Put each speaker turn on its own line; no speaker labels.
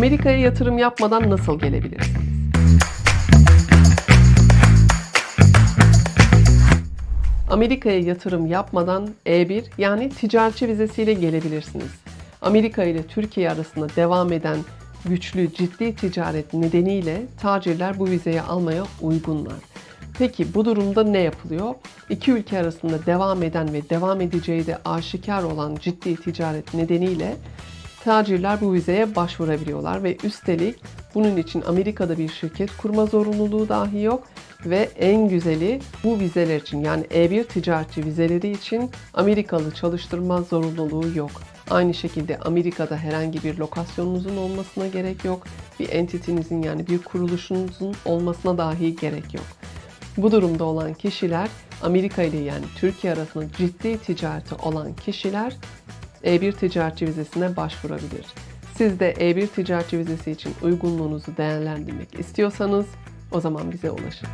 Amerika'ya yatırım yapmadan nasıl gelebilirsiniz? Amerika'ya yatırım yapmadan E1 yani ticaretçi vizesiyle gelebilirsiniz. Amerika ile Türkiye arasında devam eden güçlü ciddi ticaret nedeniyle tacirler bu vizeyi almaya uygunlar. Peki bu durumda ne yapılıyor? İki ülke arasında devam eden ve devam edeceği de aşikar olan ciddi ticaret nedeniyle tacirler bu vizeye başvurabiliyorlar ve üstelik bunun için Amerika'da bir şirket kurma zorunluluğu dahi yok ve en güzeli bu vizeler için yani E1 ticaretçi vizeleri için Amerikalı çalıştırma zorunluluğu yok. Aynı şekilde Amerika'da herhangi bir lokasyonunuzun olmasına gerek yok. Bir entitinizin yani bir kuruluşunuzun olmasına dahi gerek yok. Bu durumda olan kişiler Amerika ile yani Türkiye arasında ciddi ticareti olan kişiler E1 ticaretçi vizesine başvurabilir. Siz de E1 ticaretçi vizesi için uygunluğunuzu değerlendirmek istiyorsanız o zaman bize ulaşın.